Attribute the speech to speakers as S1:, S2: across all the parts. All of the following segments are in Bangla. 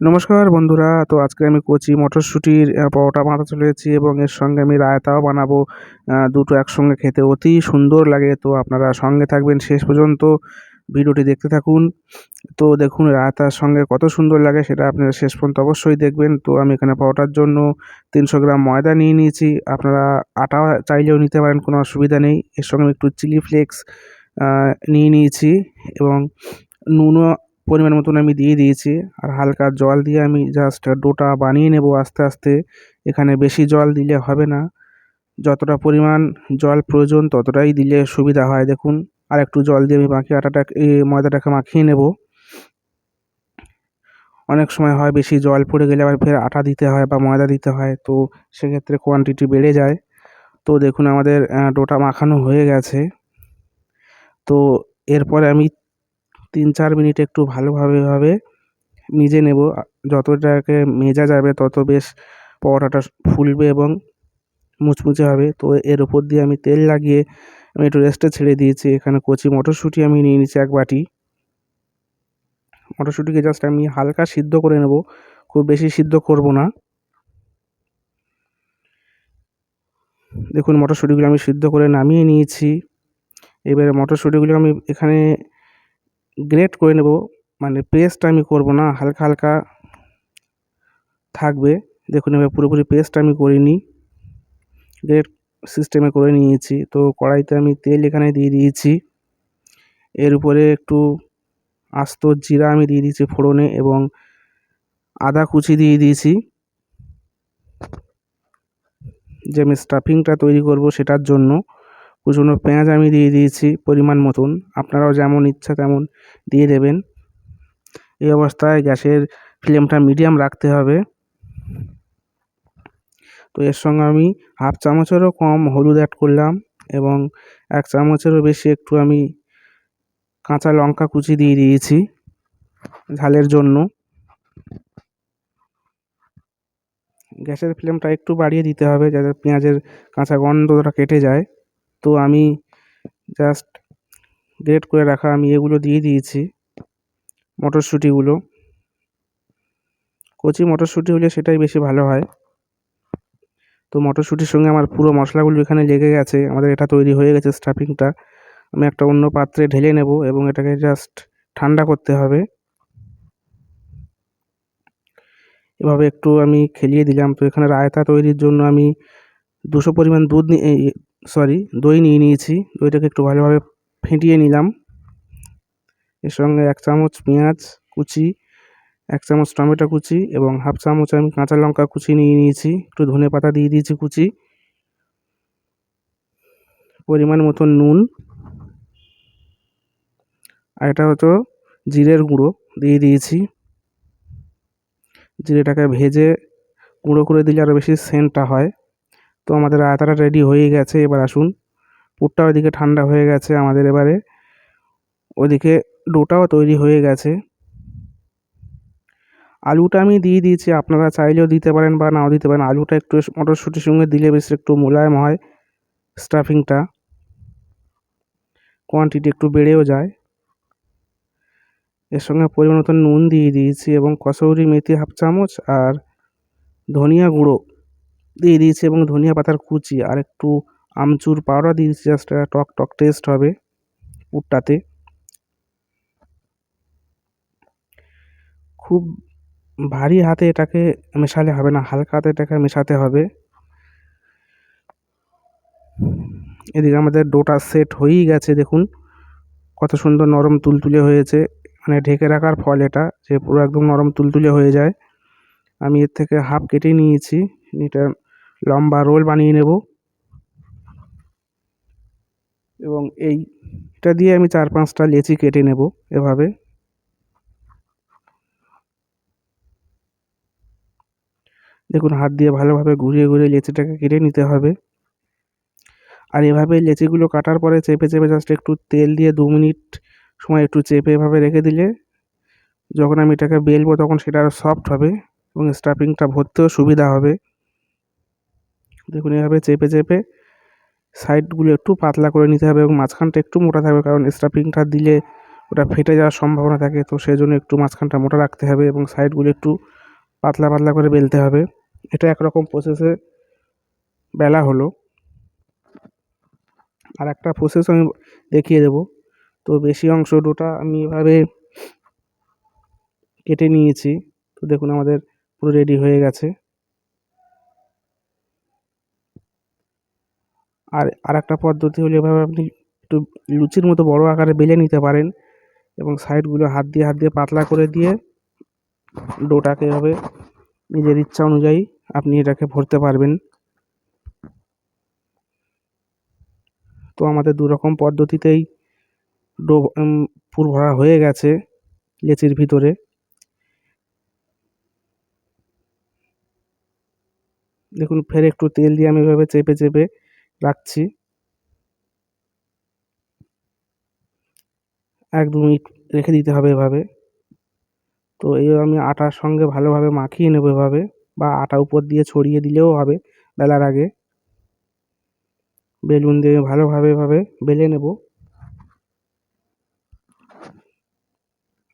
S1: নমস্কার বন্ধুরা, তো আজকে আমি কচি মটরশুঁটির পরোটা বানাতে চলেছি এবং এর সঙ্গে আমি রায়তাও বানাবো। দুটো একসঙ্গে খেতে অতি সুন্দর লাগে, তো আপনারা সঙ্গে থাকবেন শেষ পর্যন্ত। ভিডিওটি দেখতে থাকুন। তো দেখুন রায়তার সঙ্গে কত সুন্দর লাগে, সেটা আপনারা শেষ পর্যন্ত অবশ্যই দেখবেন। তো আমি এখানে পরোটার জন্য তিনশো গ্রাম ময়দা নিয়ে নিয়েছি। আপনারা আটা চাইলেও নিতে পারেন, কোনো অসুবিধা নেই। এর সঙ্গে আমি একটু চিলি ফ্লেক্স নিয়ে নিয়েছি এবং নুনও পরিমাণ মতন আমি দিয়ে দিয়েছি। আর হালকা জল দিয়ে আমি জাস্ট ডোটা বানিয়ে নেব আস্তে আস্তে। এখানে বেশি জল দিলে হবে না। যতটা পরিমাণ জল প্রয়োজন ততটাই দিলে সুবিধা হয়। দেখুন, আর একটু জল দিয়ে আমি বাকি আটাটা ময়দাটাকে মাখিয়ে নেব। অনেক সময় হয় বেশি জল পড়ে গেলে আবার ফের আটা দিতে হয় বা ময়দা দিতে হয়। তো সেক্ষেত্রে কোয়ান্টিটি বেড়ে যায়। তো দেখুন, আমাদের ডোটা মাখানো হয়ে গেছে। তো এরপরে আমি তিন চার মিনিট একটু ভালোভাবে ভাবে মেজে নেব। যতটাকে মেজা যাবে তত বেশ পরোটাটা ফুলবে এবং মুচমুচে হবে। তো এর উপর দিয়ে আমি তেল লাগিয়ে আমি একটু রেস্টে ছেড়ে দিয়েছি। এখানে কচি মটরশুঁটি আমি নিয়ে নিচ্ছি এক বাটি। মটরশুঁটিকে জাস্ট আমি হালকা সিদ্ধ করে নেব। খুব বেশি সিদ্ধ করব না। দেখুন মটরশুঁটিগুলো আমি সিদ্ধ করে নামিয়ে নিয়েছি। এবারে মটরশুঁটিগুলো আমি এখানে গ্রেট করে নেব। মানে পেস্ট আমি করব না, হালকা হালকা থাকবে। দেখুন এবার পুরোপুরি পেস্ট আমি করিনি। গ্রেট সিস্টেমে করে নিয়েছি। তো কড়াইতে আমি তেল এখানে দিয়ে দিয়েছি। এর উপরে একটু আস্ত জিরা আমি দিয়ে দিয়েছি ফোড়নে এবং আদা কুচি দিয়ে দিয়েছি। যে আমি স্টাফিংটা তৈরি করব সেটার জন্য। কুচনো পেঁয়াজ আমি দিয়ে দিয়েছি পরিমাণ মতন। আপনারাও যেমন ইচ্ছা তেমন দিয়ে দেবেন। এই অবস্থায় গ্যাসের ফ্লেমটা মিডিয়াম রাখতে হবে। তো এর সঙ্গে আমি হাফ চামচেরও কম হলুদ অ্যাড করলাম এবং এক চামচেরও বেশি একটু আমি কাঁচা লঙ্কা কুচি দিয়ে দিয়েছি ঝালের জন্য। গ্যাসের ফ্লেমটা একটু বাড়িয়ে দিতে হবে যাতে পেঁয়াজের কাঁচা গন্ধটা কেটে যায়। তো আমি জাস্ট গ্রেট করে রাখা আমি এগুলো দিয়ে দিয়েছি মটরশুঁটিগুলো। কচি মটরশুঁটি হলে সেটাই বেশি ভালো হয়। তো মটরশুঁটির সঙ্গে আমার পুরো মশলাগুলো এখানে লেগে গেছে, আমাদের এটা তৈরি হয়ে গেছে স্টাফিংটা আমি একটা অন্য পাত্রে ঢেলে নেব এবং এটাকে জাস্ট ঠান্ডা করতে হবে। এভাবে একটু আমি খেলিয়ে দিলাম। তো এখানে রায়তা তৈরির জন্য আমি দুশো পরিমাণ দুধ নিয়ে সরি, দই নিয়ে নিয়েছি। দইটাকে একটু ভালোভাবে ফেটিয়ে নিলাম। এর সঙ্গে এক চামচ পেঁয়াজ কুচি, এক চামচ টমেটো কুচি এবং হাফ চামচ আমি কাঁচা লঙ্কা কুচি নিয়ে নিয়েছি। একটু ধনে পাতা দিয়ে দিয়েছি কুচি। পরিমাণ মতো নুন। আর এটা হতো জিরের গুঁড়ো দিয়ে দিয়েছি। জিরেটাকে ভেজে গুঁড়ো করে দিলে আরও বেশি সেন্টটা হয়। তো আমাদের আয়তাটা রেডি হয়ে গেছে, এবার আসুন। পুরটা ওইদিকে ঠান্ডা হয়ে গেছে আমাদের এবারে। ওইদিকে ডোটাও তৈরি হয়ে গেছে। আলুটা আমি দিয়ে দিয়েছি, আপনারা চাইলেও দিতে পারেন বা নাও দিতে পারেন। আলুটা একটু মটরশুঁটির সঙ্গে দিলে বেশ একটু মোলায়েম হয় স্টাফিংটা কোয়ান্টিটি একটু বেড়েও যায়। এর সঙ্গে পরিমাণ মতো নুন দিয়ে দিয়েছি এবং কসৌরি মেথি হাফ চামচ আর ধনিয়া গুঁড়ো। দিয়ে দিয়েছি এবং ধনিয়া পাতার কুচি আর একটু আমচুর পাউডার দিয়ে দিয়েছি জাস্ট টক টক টেস্ট হবে পুরটাতে। খুব ভারী হাতে এটাকে মেশালে হবে না, হালকা হাতে এটাকে মেশাতে হবে। এদিকে আমাদের ডোটা সেট হয়েই গেছে, দেখুন। কত সুন্দর নরম তুলতুলে হয়েছে মানে ঢেকে রাখার ফল এটা, যে পুরো একদম নরম তুলতুলে হয়ে যায়। আমি এর থেকে হাফ কেটে নিয়েছি, এটা লম্বা রোল বানিয়ে নেব। এবং এইটা দিয়ে আমি চার পাঁচটা লেচি কেটে নেব এভাবে। দেখুন, হাত দিয়ে ভালোভাবে ঘুরিয়ে ঘুরিয়ে লেচিটাকে কেটে নিতে হবে। আর এভাবে লেচিগুলো কাটার পরে চেপে চেপে জাস্ট একটু তেল দিয়ে দু মিনিট সময় একটু চেপে এভাবে রেখে দিলে যখন আমি এটাকে বেলবো তখন সেটা আরও সফট হবে এবং স্টাফিংটা ভরতেও সুবিধা হবে। দেখুন, এভাবে চেপে চেপে সাইডগুলো একটু পাতলা করে নিতে হবে এবং মাঝখানটা একটু মোটা থাকবে কারণ স্টাফিংটা দিলে ওটা ফেটে যাওয়ার সম্ভাবনা থাকে। তো সেই জন্য একটু মাঝখানটা মোটা রাখতে হবে এবং সাইডগুলো একটু পাতলা পাতলা করে বেলতে হবে। এটা একরকম প্রসেসে বেলা হলো। আর একটা প্রসেস আমি দেখিয়ে দেবো। তো বেশি অংশ ডোটা আমি এভাবে কেটে নিয়েছি। তো দেখুন, আমাদের পুরো রেডি হয়ে গেছে। আর আরেকটা পদ্ধতি হলো এভাবে আপনি একটু লুচির মতো বড় আকারে বেলে নিতে পারেন এবং সাইডগুলো হাত দিয়ে হাত দিয়ে পাতলা করে দিয়ে ডোটাকে এভাবে নিজের ইচ্ছা অনুযায়ী আপনি এটাকে ভরতে পারবেন। তো আমাদের দু রকম পদ্ধতিতেই ডো পুর ভরা হয়ে গেছে লেচির ভিতরে। দেখুন, ফের একটু তেল দিয়ে আমি এভাবে চেপে চেপে রাখছি। এক দু মিনিট রেখে দিতে হবে এভাবে। তো এইভাবে আমি আটার সঙ্গে ভালোভাবে মাখিয়ে নেব এভাবে বা আটা উপর দিয়ে ছড়িয়ে দিলেও হবে বেলার আগে। বেলুন দিয়ে ভালোভাবে এভাবে বেলে নেব।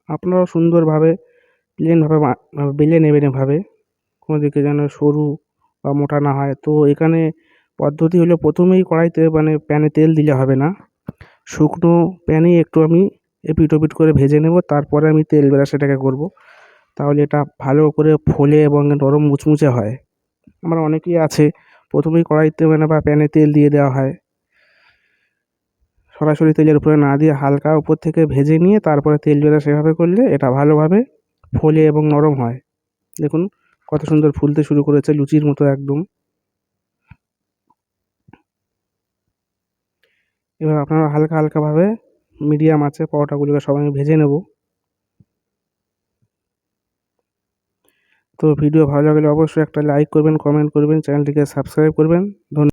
S1: আপনারাও সুন্দরভাবে, প্লেনভাবে বেলে নেবেন এভাবে। কোনো দিকে যেন সরু বা মোটা না হয়। তো এখানে পদ্ধতি হলো প্রথমেই কড়াইতে মানে প্যানে তেল দিলে হবে না। শুকনো প্যানেই একটু আমি এপিট ওপিট করে ভেজে নেব, তারপরে আমি তেল বেলা সেটাকে করব। তাহলে এটা ভালো করে ফোলে এবং নরম মুচমুচে হয়। আমার অনেকেই আছে, প্রথমেই কড়াইতে মানে বা প্যানে তেল দিয়ে দেওয়া হয়। সরাসরি তেলের উপরে না দিয়ে হালকা উপর থেকে ভেজে নিয়ে তারপরে তেল বেলা সেভাবে করলে এটা ভালোভাবে ফোলে এবং নরম হয়। দেখুন কত সুন্দর ফুলতে শুরু করেছে লুচির মতো একদম। এবার আপনারা হালকা হালকাভাবে মিডিয়াম আছে পরোটাগুলোকে সবাই আমি ভেজে নেব। তো ভিডিও ভালো লাগলে অবশ্যই একটা লাইক করবেন, কমেন্ট করবেন, চ্যানেলটিকে সাবস্ক্রাইব করবেন। ধন্যবাদ।